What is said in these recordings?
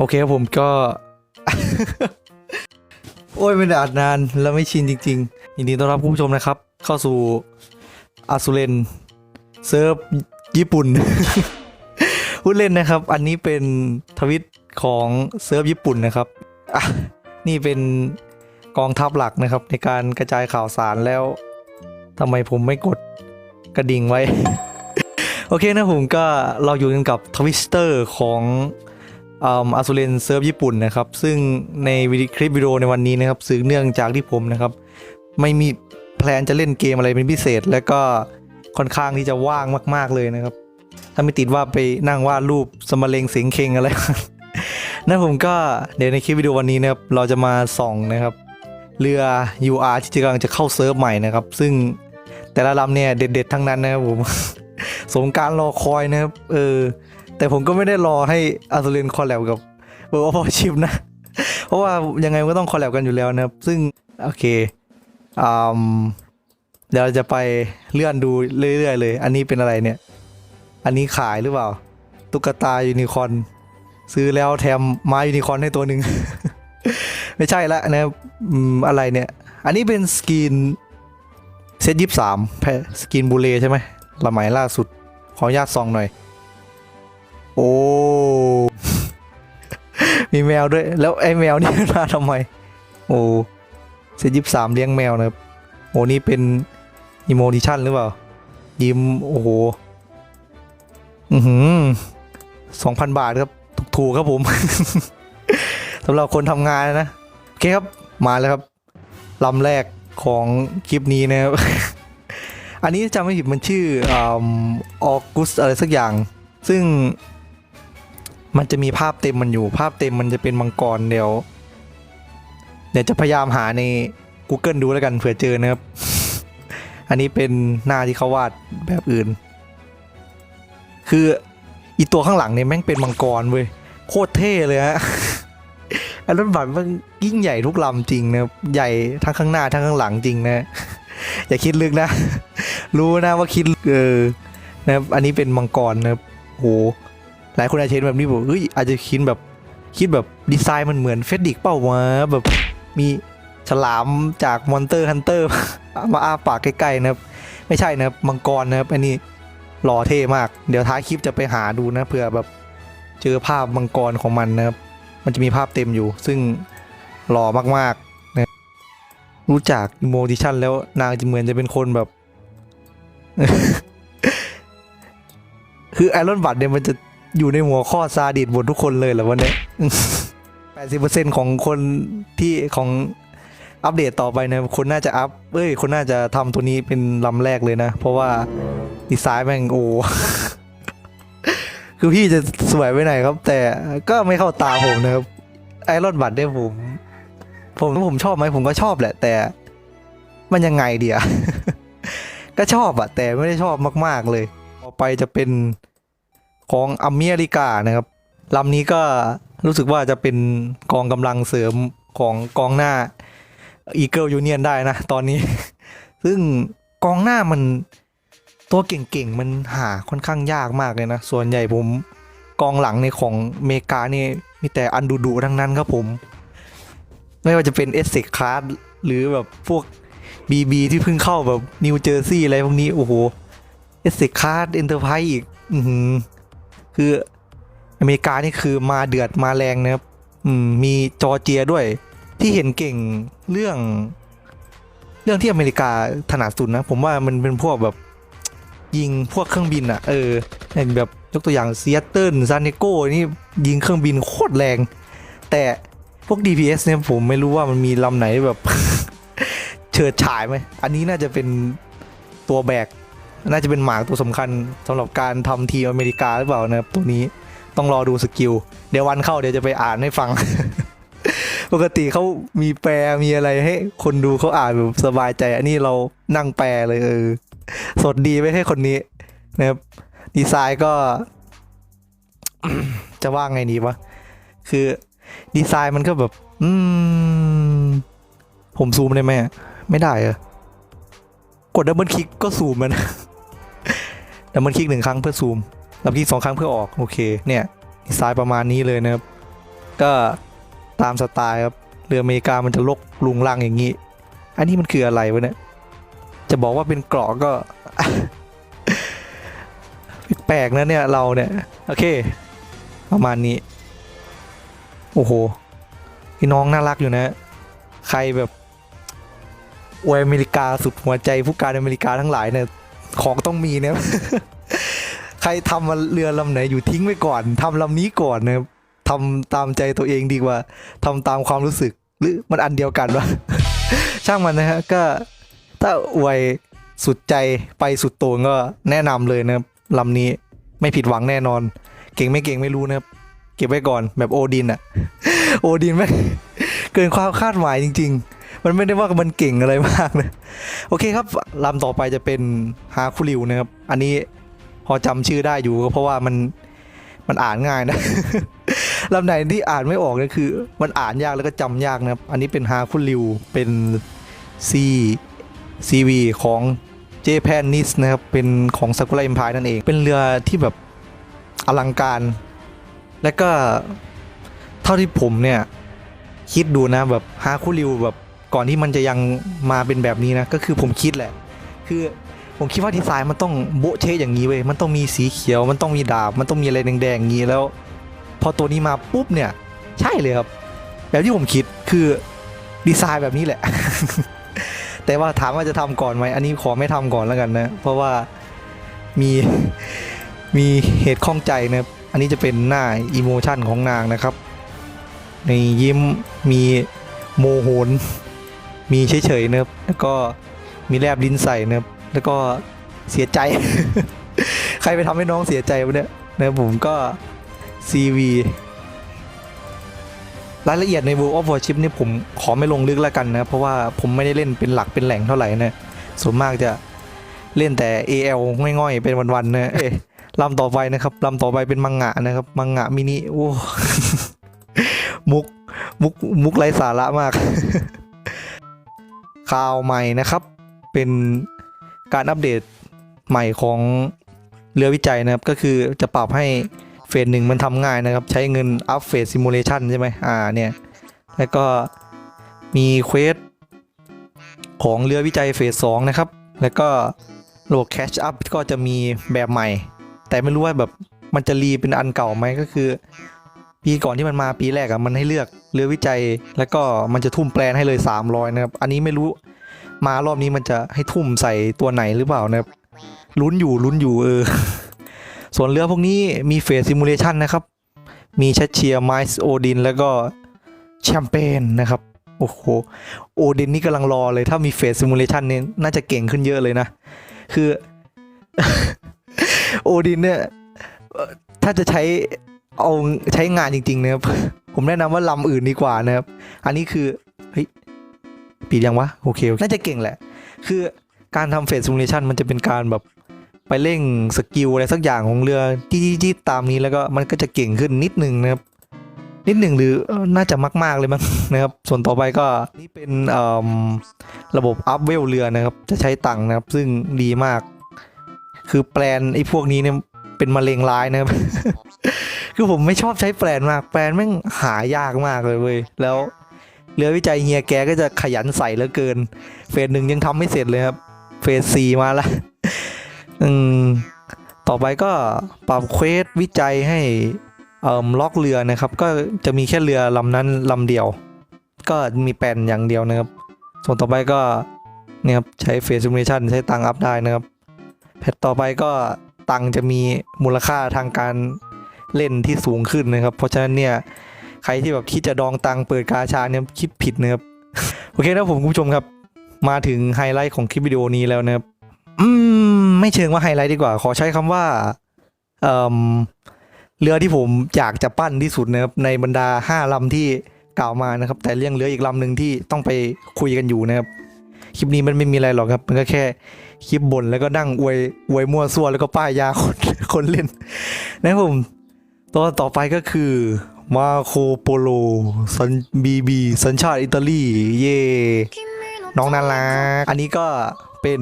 โอเคครับผมก็ โอ้ยไม่ได้อัดนานแล้วไม่ชินจริงๆยินดีต้อนรับคุณผู้ชมนะครับ เข้าสู่อาซูเลนเซิร์ฟญี่ปุ่น พูดเล่นนะครับ อันนี้เป็นทวิตของเซิร์ฟญี่ปุ่นนะครับอะนี่เป็นกองทัพหลักนะครับ ในการกระจายข่าวสารแล้วทำไมผมไม่กดกระดิ่งไว้ โอเคนะผมก็เราอยู่กันกับทวิสเตอร์ของ อาซูเลนเซิร์ฟญี่ปุ่นนะครับ ซึ่งในวิดีคลิปวิดีโอในวันนี้นะครับสืบเนื่องจากที่ผมนะครับ ไม่มีแพลนจะเล่นเกมอะไรเป็นพิเศษ และก็ค่อนข้างที่จะว่างมาก ๆเลยนะครับ ถ้าไม่ติดว่าไปนั่งวาดรูปสมะเลงเสียงเคงอะไรนะผมก็เดี๋ยวในคลิปวิดีโอวันนี้นะครับเราจะมาส่องนะครับ เรือ UR ที่กำลังจะเข้าเซิร์ฟใหม่นะครับ ซึ่งแต่ละลำเนี่ยเด็ดๆทั้งนั้นนะครับผมสมการรอคอยนะครับ เออ แต่ผมก็ไม่ได้รอให้อาซูเรนคอลแลบกับเบอร์วอชิปนะ เพราะว่ายังไงมันก็ต้องคอลแลบกันอยู่แล้วนะครับ ซึ่ง โอเคอืมเดี๋ยวเราจะไปเลื่อนดูเรื่อยๆเลย อันนี้เป็นอะไรเนี่ย อันนี้ขายหรือเปล่า ตุ๊กตายูนิคอร์นซื้อแล้วแถมม้ยูนิคอร์นให้ตัวหนึ่ง ไม่ใช่ละนะอะไรเนี่ย อันนี้เป็นสกินเซตยี่สามแพสกินบูเลใช่ไหมละไหมล่าสุด ขออนุญาตซองหน่อย โอ้ มีแมวด้วย แล้วไอ้แมวนี่มาทำไม โอ้เซยี่สามเลี้ยงแมวนะครับ โอ้นี่เป็นอิโมดิชันหรือเปล่า ยิ้ม โอ้โห อือหือสองพันบาทครับ ถูกๆครับผม สำหรับคนทำงานนะ โอเคครับ มาแล้วครับลำแรกของคลิปนี้นะครับ อันนี้จำไม่ผิดมันชื่อออกุสอะไรสักอย่าง ซึ่ง มันจะมีภาพเต็มมันอยู่ ภาพเต็มมันจะเป็นมังกรเดี๋ยวเดี๋ยวจะพยายามหาใน Google ดูแล้วกันเผื่อเจอนะครับ อันนี้เป็นหน้าที่เขาวาดแบบอื่น คืออีตัวข้างหลังเนี่ยแม่งเป็นมังกรเว้ยโคตรเท่เลยฮะไอ้รถบัสมันยิ่งใหญ่ทุกลำจริงนะใหญ่ทั้งข้างหน้าทั้งข้างหลังจริงนะ อย่าคิดลึกนะ รู้นะว่าคิดเออนะอันนี้เป็นมังกรนะโห หลายคนอาจจะเห็นแบบนี้บอกเฮ้ยอาจจะคิดแบบคิดแบบดีไซน์มันเหมือนเฟดดิกเป้าวะแบบมีฉลามจากมอนเตอร์ฮันเตอร์มาอ้าปากใกล้ๆนะครับ ไม่ใช่นะครับมังกรนะครับอันนี้หล่อเท่มาก เดี๋ยวท้ายคลิปจะไปหาดูนะเผื่อแบบเจอภาพมังกรของมันนะครับ มันจะมีภาพเต็มอยู่ ซึ่งหล่อมากๆนะรู้จักโมดิชันแล้วนางจะเหมือนจะเป็นคนแบบ คือไอรอนบัตเนี่ยมันจะ อยู่ในหัวข้อซาดิสหมดทุกคนเลยเหรอวันนี้แปดสิบเปอร์เซ็นของคนที่ของอัปเดตต่อไปนี่ยคนน่าจะอัพเอ้ย คนน่าจะทำตัวนี้เป็นลำแรกเลยนะ เพราะว่าดีไซน์แม่งโอ้คือพี่จะสวยไปไหนครับ แต่ก็ไม่เข้าตาผมนะครับไอรอนบัตเนี่ยผม ผมผมชอบไหมผมก็ชอบแหละ แต่มันยังไงเดียก็ชอบอะแต่ไม่ได้ชอบมาก ๆเลย ต่อไปจะเป็น ของอเมริกานะครับลำนี้ก็รู้สึกว่าจะเป็นกองกำลังเสริมของกองหน้า Eagle Union ได้นะ ตอนนี้ ซึ่งกองหน้ามันตัวเก่งๆ มันหาค่อนข้างยากมากเลยนะ ส่วนใหญ่ผมกองหลังในของเมกานี่มีแต่อันดุๆทั้งนั้นครับผม ไม่ว่าจะเป็นเอสเซคคลาสหรือแบบพวก BB ที่เพิ่งเข้าแบบนิวเจอร์ซีย์อะไรพวกนี้ โอ้โหเอสเซคคลาสเอ็นเตอร์ไพรส์อีก อื คืออเมริกานี่คือมาเดือดมาแรงนะครับมมีจอร์เจียด้วย ที่เห็นเก่งเรื่อง เรื่องที่อเมริกาถนัดสุดนะ ผมว่ามันเป็นพวกแบบยิงพวกเครื่องบินอะเออแบบยกตัวอย่างซีแอตเทิลซานเนโกนี่ยิงเครื่องบินโคตรแรง แต่พวก DPS เนี่ยผมไม่รู้ว่ามันมีลำไหนแบบ เฉิดฉายไหม อันนี้น่าจะเป็นตัวแบก น่าจะเป็นหมากตัวสำคัญสำหรับการทำทีมอเมริกาหรือเปล่านะครับตัวนี้ต้องรอดูสกิล เดี๋ยววันเข้าเดี๋ยวจะไปอ่านให้ฟัง ปกติเขามีแปลมีอะไรให้คนดูเขาอ่านแบบสบายใจ อันนี้เรานั่งแปลเลยเออสดดีไม่ให้คนนี้นะครับดีไซน์ก็จะว่าไงดีวะ คือดีไซน์มันก็แบบ อืม ผมซูมได้ไหม ไม่ได้เหรอะกดดับเบิลคลิกก็ซูมมัน ดับเบิลคลิกหนึ่งครั้งเพื่อซูมดับเบิลคลิกสองครั้งเพื่อออกโอเคเนี่ยดีไซน์ประมาณนี้เลยนะครับ ก็ตามสไตล์ครับเรืออเมริกามันจะลกลุงลังอย่างนี้ อันนี้มันคืออะไรวะเนี่ยจะบอกว่าเป็นเกราะก็ แปลกนะเนี่ยเราเนี่ยโอเค ประมาณนี้ โอ้โหพี่น้องน่ารักอยู่นะ ใครแบบอวยอเมริกาสุดหัวใจผู้การอเมริกาทั้งหลายเนี่ย ของต้องมีเนี่ยใครทำมาเรือลำไหนอยู่ทิ้งไว้ก่อนทำลำนี้ก่อนนะครับทำตามใจตัวเองดีกว่าทำตามความรู้สึก หรือมันอันเดียวกันวะช่างมันนะฮะก็ถ้าอวยสุดใจไปสุดโต่งก็แนะนำเลยนะครับลำนี้ไม่ผิดหวังแน่นอน เก่งไม่เก่งไม่รู้นะครับเก็บไว้ก่อนแบบโอดินอะโอดินแม่เกินความคาดหมายจริง ๆ มันไม่ได้ว่ามันเก่งอะไรมากนะโอเคครับลำต่อไปจะเป็นฮาคุริวนะครับ อันนี้พอจำชื่อได้อยู่ก็เพราะว่ามันมันอ่านง่ายนะลำไหนที่อ่านไม่ออกนี่คือ มันอ่านยากแล้วก็จำยากนะครับ อันนี้เป็นฮาคุริวเป็นซีซีวีของเจแปนนิสนะครับ เป็นของซากุระ e อ p พายนั่นเอง เป็นเรือที่แบบอลังการ และก็เท่าที่ผมเนี่ย คิดดูนะแบบฮาคุริวแบบ ก่อนที่มันจะยังมาเป็นแบบนี้นะ ก็คือผมคิดแหละ คือผมคิดว่าดีไซน์มันต้องโบเชะอย่างนี้เว้ยมันต้องมีสีเขียว มันต้องมีดาบ มันต้องมีอะไรแดงๆอย่างนี้แล้ว พอตัวนี้มาปุ๊บเนี่ย ใช่เลยครับ แบบที่ผมคิดคือดีไซน์แบบนี้แหละ แต่ว่าถามว่าจะทำก่อนไหมอันนี้ขอไม่ทำก่อนแล้วกันนะ เพราะว่ามีมีเหตุข้องใจนะอันนี้จะเป็นหน้าอีโมชันของนางนะครับ ในยิ้มมีโมโหน มีเฉยๆนะครับแล้วก็มีแลบลิ้นใส่นะครับแล้วก็เสียใจ ใครไปทำให้น้องเสียใจวะเนี่ยนะผมก็ CV รายละเอียดใน World of Warship นี่ผมขอไม่ลงลึกแล้วกันนะ เพราะว่าผมไม่ได้เล่นเป็นหลักเป็นแหล่งเท่าไหร่นะ ส่วนมากจะเล่นแต่ AL ง่อยๆ เป็นวันๆนะเอ้ยลำต่อไปนะครับลำต่อไปเป็นมังงะนะครับ มังงะมินิโอ้ มุก มุก มุกไร้สาระมาก ข่าวใหม่นะครับ เป็นการอัปเดตใหม่ของเรือวิจัยนะครับ ก็คือจะปรับให้เฟสหนึ่งมันทำง่ายนะครับ ใช้เงินอัพเฟสซิมูเลชันใช่ไหมอ่าเนี่ย แล้วก็มีเควสของเรือวิจัยเฟสสองนะครับ แล้วก็ระบบแคชอัพก็จะมีแบบใหม่ แต่ไม่รู้ว่าแบบมันจะรีเป็นอันเก่าไหมก็คือ ปีก่อนที่มันมาปีแรกอะมันให้เลือกเรือวิจัย แล้วก็มันจะทุ่มแปลนให้เลย 300นะครับอันนี้ไม่รู้มารอบนี้มันจะให้ทุ่มใส่ตัวไหนหรือเปล่านะครับลุ้นอยู่ลุ้นอยู่เออ ส่วนเรือพวกนี้มีเฟสซิมูเลชันนะครับ มีชัดเชียร์ไมซ์โอดินแล้วก็แชมเปญนะครับ โอ้โห โอดินนี่กำลังรอเลย ถ้ามีเฟสซิมูเลชันนี่น่าจะเก่งขึ้นเยอะเลยนะ คือ โอดินเนี่ย ถ้าจะใช้ เอาใช้งานจริงๆนะครับ ผมแนะนำว่าลำอื่นดีกว่านะครับ อันนี้คือเฮ้ยปิดยังวะโอเค น่าจะเก่งแหละ คือการทำเฟสซิมูเลชันมันจะเป็นการแบบไปเร่งสกิลอะไรสักอย่างของเรือจี้ๆตามนี้แล้วก็มันก็จะเก่งขึ้นนิดนึงนะครับ นิดหนึ่งหรือน่าจะมาก ๆ เลยมั้งนะครับ ส่วนต่อไปก็นี่เป็นระบบอัพเวลเรือนะครับ จะใช้ตังค์นะครับ ซึ่งดีมาก คือแปลนไอ้พวกนี้เนี่ยเป็นมะเร็งร้ายนะครับ คือผมไม่ชอบใช้แปลนมาก แปลนแม่งหายากมากเลยเว้ย แล้วเรือวิจัยเฮียแกก็จะขยันใส่เหลือเกิน เฟสหนึ่งยังทำไม่เสร็จเลยครับ เฟสสี่มาละอืมต่อไปก็ปรับเควสวิจัยให้เอ่อล็อกเรือนะครับ ก็จะมีแค่เรือลำนั้นลำเดียว ก็มีแปลนอย่างเดียวนะครับ ส่วนต่อไปก็เนี่ยครับใช้เฟสซิมูเลชันใช้ตังอัพได้นะครับแพทต่อไปก็ตังจะมีมูลค่าทางการ เล่นที่สูงขึ้นนะครับ เพราะฉะนั้นเนี่ยใครที่แบบคิดจะดองตังเปิดกาชาเนี่ยคิดผิดนะครับ โอเคนะผมคุณผู้ชมครับ มาถึงไฮไลท์ของคลิปวิดีโอนี้แล้วนะครับ อืม ไม่เชิงว่าไฮไลท์ดีกว่า ขอใช้คำว่าเอ่มเรือที่ผมอยากจะปั้นที่สุดนะครับในบรรดาห้าลำที่กล่าวมานะครับ แต่เรื่องเรืออีกลำหนึ่งที่ต้องไปคุยกันอยู่นะครับ คลิปนี้มันไม่มีอะไรหรอกครับ มันก็แค่คลิปบ่นแล้วก็นั่งอวยอวยมั่วซั่วแล้วก็ป้ายยาคนคนเล่นนะครับผม ตัวต่อไปก็คือมาโคโปโลสันบีบีสัญชาติอิตาลี เย่น้องนารักอันนี้ก็เป็น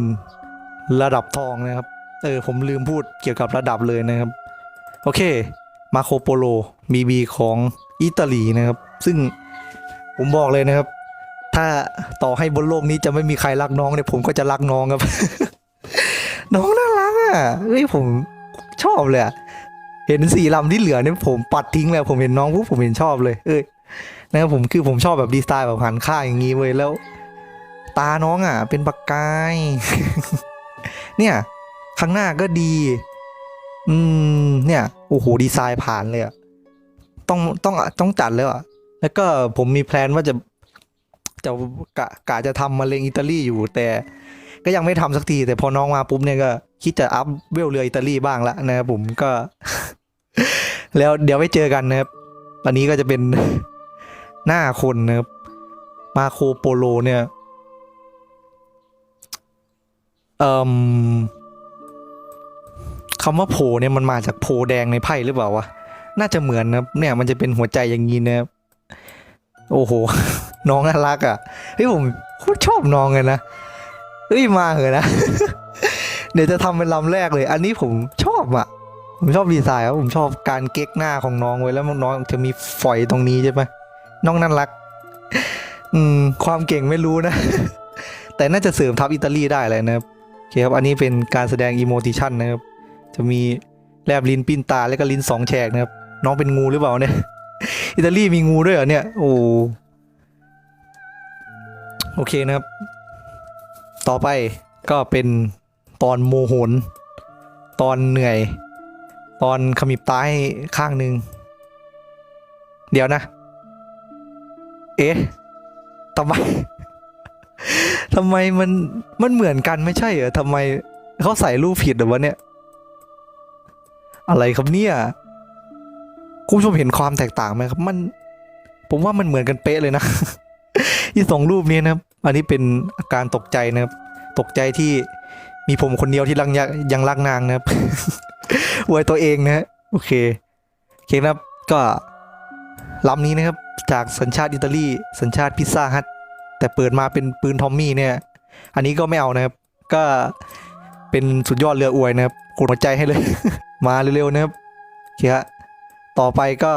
ระดับทองนะครับ เออ ผมลืมพูดเกี่ยวกับระดับเลยนะครับ โอเค มาโคโปโลบีบีของอิตาลีนะครับ ซึ่งผมบอกเลยนะครับ ถ้าต่อให้บนโลกนี้จะไม่มีใครรักน้องเนี่ยผมก็จะรักน้องครับ น้องน่ารักอะเฮ้ยผมชอบเลยอะ เห็นสี่ลำที่เหลือเนี่ยผมปัดทิ้งเลยผมเห็นน้องปุ๊บผมเห็นชอบเลย เอ้ยนะครับผมคือผมชอบแบบดีไซน์แบบหันข้างอย่างนี้เว้ยแล้ว ตาน้องอะ เป็นปากกาย เนี่ยข้างหน้าก็ดี อืม เนี่ยโอ้โหดีไซน์ผ่านเลยอะต้องต้องต้องจัดแล้วอะแล้วก็ผมมีแพลนว่าจะจะกะกะจะทำมาเลงอิตาลีอยู่แต่ก็ยังไม่ทำสักที แต่พอน้องมาปุ๊บเนี่ยก็ คิดจะอัพเวลเรืออิตาลีบ้างละนะครับผมก็ แล้วเดี๋ยวไว้เจอกันนะครับ ตอนนี้ก็จะเป็นหน้าคนนะครับ มาโคโปโลเนี่ยเอ่มคำว่าโพเนี่ยมันมาจากโพแดงในไพ่หรือเปล่าวะ น่าจะเหมือนนะครับเนี่ยมันจะเป็นหัวใจอย่างนี้นะครับ โอ้โห น้องน่ารักอะ เฮ้ยผมโคตรชอบน้องเลยนะ เฮ้ยมาเหอะนะ เดี๋ยวจะทำเป็นลำแรกเลย อันนี้ผมชอบอะ ผมชอบดีไซน์ครับผมชอบการเก๊กหน้าของน้องไว้แล้วน้องจะมีฝอยตรงนี้ใช่ไหมน้องน่ารัก อืม ความเก่งไม่รู้นะ แต่น่าจะเสริมทัพอิตาลีได้เลยนะครับโอเคครับ อันนี้เป็นการแสดงอีโมติชันนะครับ จะมีแลบลิ้นปิ้นตาแล้วก็ลิ้นสองแฉกนะครับ น้องเป็นงูหรือเปล่าเนี่ย อิตาลีมีงูด้วยเหรอเนี่ย โอ้โอเคนะครับ ต่อไปก็เป็นตอนโมโหน ตอนเหนื่อย ตอนขมิบตาให้ข้างหนึ่ง เดี๋ยวนะ เอ๊ะทำไมทำไมมันมันเหมือนกันไม่ใช่เหรอทำไมเขาใส่รูปผิดหรือวะเนี่ย อะไรครับเนี่ยคุณผู้ชมเห็นความแตกต่างไหมครับ มัน ผมว่ามันเหมือนกันเป๊ะเลยนะที่สองรูปนี้นะครับ อันนี้เป็นอาการตกใจนะครับ ตกใจที่มีผมคนเดียวที่ยังยังรักนางนะครับ อวยตัวเองนะฮะโอเคโอเคนครับก็ลำนี้นะครับจากสัญชาติอิตาลีสัญชาติพิซซ่าฮัทแต่เปิดมาเป็นปืนทอมมี่เนี่ย อันนี้ก็ไม่เอานะครับ ก็เป็นสุดยอดเรืออวยนะครับกดหัวใจให้เลย มาเร็วๆนะครับโอเคฮะต่อไปก็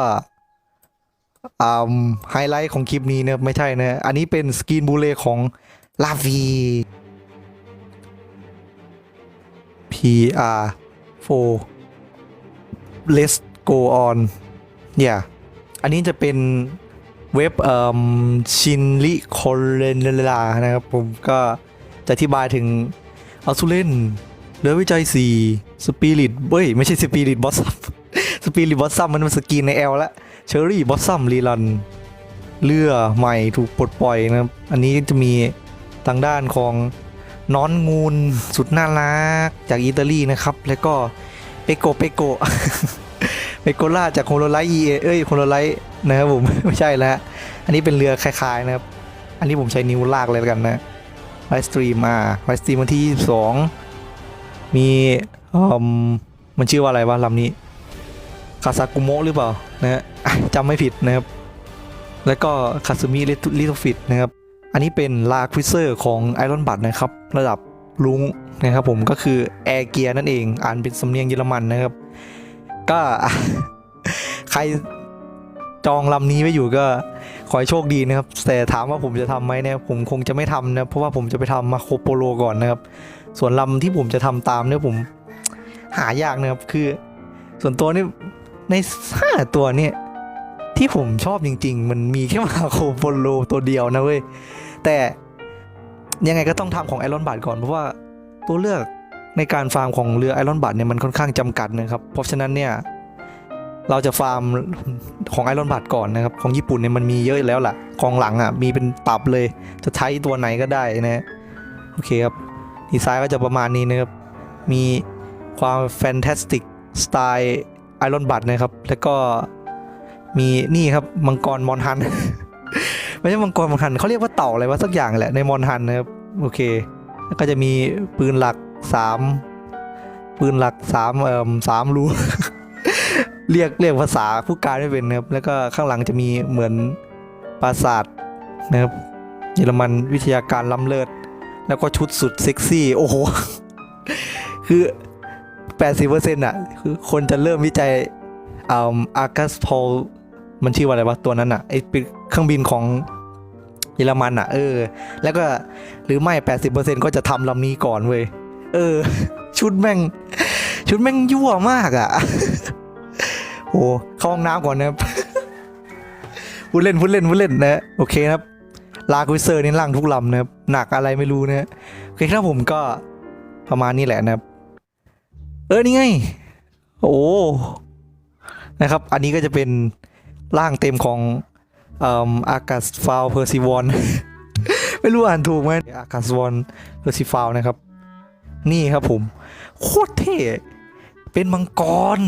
อ่าไฮไลท์ของคลิปนี้นะไม่ใช่นะ อันนี้เป็นสกรีนบูเลของลาวี PR 4 Let's go on อย่าอันนี้จะเป็นเว็บเอ่อชินลิโคเรนลานะครับผมก็จะอธิบายถึงอัลซูเลนเรือวิจัย4สปิริตเบ้ย ไม่ใช่สปิริตบอสซัมสปิริตบอสซัมมันเป็นสกีนในแอลละเชอรี่บอสซัมรีลันเรือใหม่ถูกปลดปล่อยนะครับ อันนี้จะมีทางด้านของน้อนงูนสุดน่ารักจากอิตาลีนะครับ แล้วก็ ปโกเปโกเปโกล่าจากโคโรไลท์เอ้ยโคโรไลท์นะครับผมไม่ใช่แล้วอันนี้เป็นเรือคล้ายๆนะครับ อันนี้ผมใช้นิ้วลากเลยกันนะไลฟ์สตรีมมาไลฟ์สตรีมวันที่ 22 มีอมมันชื่อว่าอะไรวะลำนี้คาซากุโมะหรือเปล่านะฮะอะจำไม่ผิดนะครับ แล้วก็คาซูมิลิทฟิตนะครับ อันนี้เป็นลาควิเซอร์ของไอรอนบัตนะครับ ระดับ ลุงนะครับผมก็คือแอร์เกียนั่นเอง อ่านเป็นสำเนียงเยอรมันนะครับ ก็ใครจองลำนี้ไว้อยู่ก็ขอให้โชคดีนะครับ แต่ถามว่าผมจะทำไหมเนี่ยผมคงจะไม่ทำนะเพราะว่าผมจะไปทำมาโคโปโลก่อนนะครับ ส่วนลำที่ผมจะทำตามเนี่ยผมหายากนะครับคือ ส่วนตัวนี่ในห้าตัวเนี่ยที่ผมชอบจริง ๆ มันมีแค่มาโคโปโลตัวเดียวนะเว้ยแต่ ยังไงก็ต้องทำของไอรอนบัตก่อนเพราะว่าตัวเลือกในการฟาร์มของเรือไอรอนบัตเนี่ยมันค่อนข้างจำกัดนะครับ เพราะฉะนั้นเนี่ยเราจะฟาร์มของไอรอนบัตก่อนนะครับ ของญี่ปุ่นเนี่ยมันมีเยอะแล้วล่ะของหลังอะมีเป็นตับเลยจะใช้ตัวไหนก็ได้นะฮะโอเคครับดีไซน์ก็จะประมาณนี้นะครับมีความแฟนตาสติกสไตล์ไอรอนบัตนะครับ แล้วก็มีนี่ครับมังกรมอนฮัน ไม่ใช่มังกรมอนฮันเขาเรียกว่าเต่าอะไรวะสักอย่างแหละในมอนฮันนะครับโอเค แล้วก็จะมีปืนหลักสามปืนหลักสามเอ่อสามรูเรียกเรียกภาษาผู้การไม่เป็นนะครับ แล้วก็ข้างหลังจะมีเหมือนปราสาทนะครับเยอรมันวิทยาการล้ำเลิศแล้วก็ชุดสุดเซ็กซี่ โอ้โห คือ 80%อะคือคนจะเริ่มวิจัยอ่าอากัสพอลมันชื่อว่าอะไรวะ ตัวนั้นอะไอ เครื่องบินของเยอรมันอะ เออ แล้วก็หรือไม่แปดสิบเปอร์เซ็นก็จะทำลำนี้ก่อนเว้ย เออ ชุดแม่ง ชุดแม่งยั่วมากอะ โอ้เข้าห้องน้ำก่อนนะครับพูดเล่นพูดเล่นพูดเล่นนะ โอเคนะครับ ลาคุยเซอร์นี่ล่างทุกลำนะครับ หนักอะไรไม่รู้นะโอเคครับผมก็ประมาณนี้แหละนะครับ เออ นี่ไง โอ้ นะครับ อันนี้ก็จะเป็นร่างเต็มของ อ่ากาศฟาวเพอร์ซิวอนไม่รู้อ่านถูกไหมอากาศวอนเพอร์ซิฟาวนะครับ นี่ครับผม โคตรเท่เป็นมังกร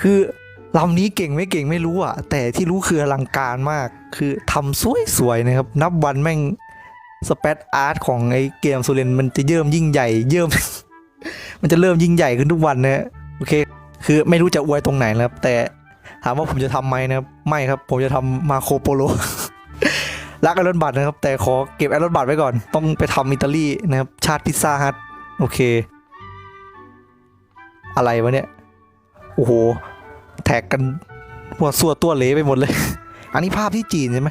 คือลำนี้เก่งไม่เก่งไม่รู้อะ แต่ที่รู้คืออลังการมาก คือทำสวยๆนะครับ นับวันแม่งสเปซอาร์ตของไอ้เกมโซเลนมันจะเยิ่มยิ่งใหญ่ เยิ่ม มันจะเริ่มยิ่งใหญ่ขึ้นทุกวันนะฮะโอเค คือไม่รู้จะอวยตรงไหนนะครับแต่ ถามว่าผมจะทำไหมนะครับ ไม่ครับ ผมจะทำมาโคโปโล รักไอรอนบัตนะครับ แต่ขอเก็บไอรอนบัตไว้ก่อน ต้องไปทำอิตาลีนะครับ ชาติพิซซ่าฮัทโอเค อะไรวะเนี่ย โอ้โห แท็กกันหัวสัวตัวเหลไปหมดเลย อันนี้ภาพที่จีนใช่ไหม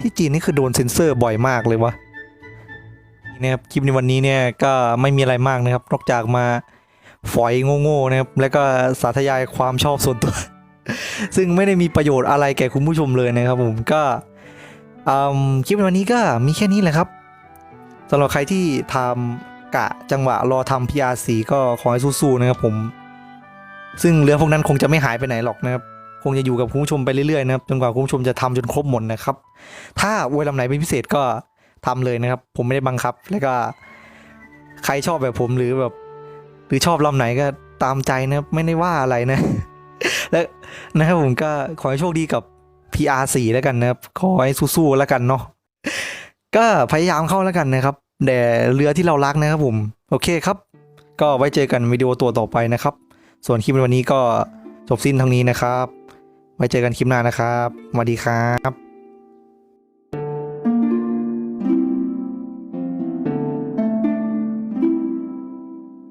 ที่จีนนี่คือโดนเซ็นเซอร์บ่อยมากเลยวะนี่นะครับคลิปในวันนี้เนี่ยก็ไม่มีอะไรมากนะครับ นอกจากมาฝอยโง่ๆนะครับ แล้วก็สาธยายความชอบส่วนตัว ซึ่งไม่ได้มีประโยชน์อะไรแก่คุณผู้ชมเลยนะครับผมก็คลิปวันนี้ก็มีแค่นี้แหละครับสำหรับใครที่ทำกะจังหวะรอทำ PR4 ก็ขอให้สู้ๆนะครับผม ซึ่งเรือพวกนั้นคงจะไม่หายไปไหนหรอกนะครับ คงจะอยู่กับคุณผู้ชมไปเรื่อยๆนะครับจนกว่าคุณผู้ชมจะทำจนครบหมดนะครับ ถ้าอวยลำไหนเป็นพิเศษก็ทำเลยนะครับ ผมไม่ได้บังคับ แล้วก็ใครชอบแบบผมหรือแบบ หรือชอบลำไหนก็ตามใจนะครับไม่ได้ว่าอะไรนะ และนะครับผมก็ขอให้โชคดีกับ PR4 แล้วกันนะครับ ขอให้สู้ๆแล้วกันเนาะก็พยายามเข้าแล้วกันนะครับแต่เรือที่เรารักนะครับผม โอเคครับ ก็ไว้เจอกันวิดีโอตัวต่อไปนะครับ ส่วนคลิปวันนี้ก็จบสิ้นเทางนี้นะครับ ไว้เจอกันคลิปหน้านะครับสวัสดีครับ